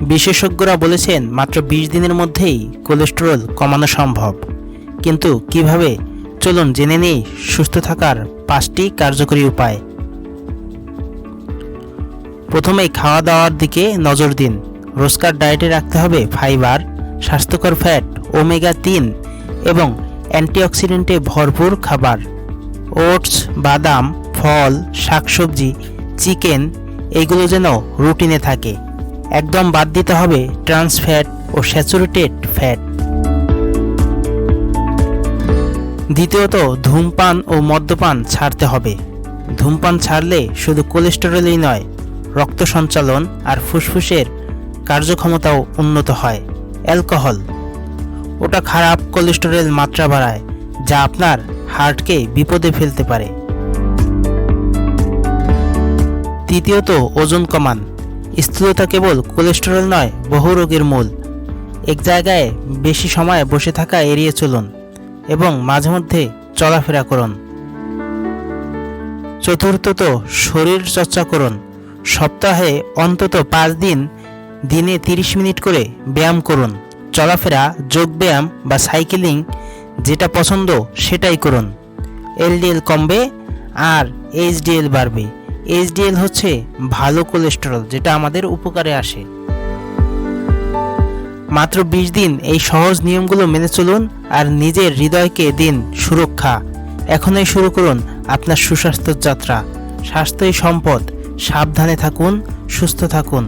বিশেষজ্ঞরা বলেছেন, মাত্র বিশ দিনের মধ্যেই কোলেস্টেরল কমানো সম্ভব। কিন্তু কীভাবে? চলুন জেনে নেই সুস্থ থাকার পাঁচটি কার্যকরী উপায়। প্রথমেই খাওয়া দাওয়ার দিকে নজর দিন। রোজকার ডায়েটে রাখতে হবে ফাইবার, স্বাস্থ্যকর ফ্যাট, ওমেগা তিন এবং অ্যান্টিঅক্সিডেন্টে ভরপুর খাবার। ওটস, বাদাম, ফল, শাকসবজি, চিকেন, এগুলো যেন রুটিনে থাকে। একদম বাদ দিতে হবে ট্রান্স ফ্যাট ও স্যাচুরেটেড ফ্যাট। দ্বিতীয়ত, ধূমপান ও মদ্যপান ছাড়তে হবে। ধূমপান ছাড়লে শুধু কোলেস্টেরলই নয়, রক্ত সঞ্চালন আর ফুসফুসের কার্যক্ষমতাও উন্নত হয়। অ্যালকোহল। ওটা খারাপ কোলেস্টেরল মাত্রা বাড়ায়, যা আপনার হার্টকে বিপদে ফেলতে পারে। তৃতীয়ত, ওজন কমান। স্থূলতা কেবল কোলেস্টেরল নয়, বহু রোগের মূল। এক জায়গায় বেশি সময় বসে থাকা এড়িয়ে চলুন এবং মাঝে মধ্যে চলাফেরা করুন। চতুর্থত শরীর চর্চা করুন। সপ্তাহে অন্তত পাঁচ দিন, দিনে তিরিশ মিনিট করে ব্যায়াম করুন। চলাফেরা, যোগব্যায়াম বা সাইকেলিং যেটা পছন্দ সেটাই করুন। এলডিএল কমবে আর এইচডিএল বাড়বে। এইচডিএল হচ্ছে ভালো কোলেস্টেরল যেটা আমাদের উপকারে আসে। মাত্র বিশ দিন এই সহজ নিয়মগুলো মেনে চলুন আর নিজের হৃদয়কে দিন সুরক্ষা। এখনই শুরু করুন আপনার সুস্বাস্থ্য যাত্রা। স্বাস্থ্যই সম্পদ। সাবধানে থাকুন, সুস্থ থাকুন।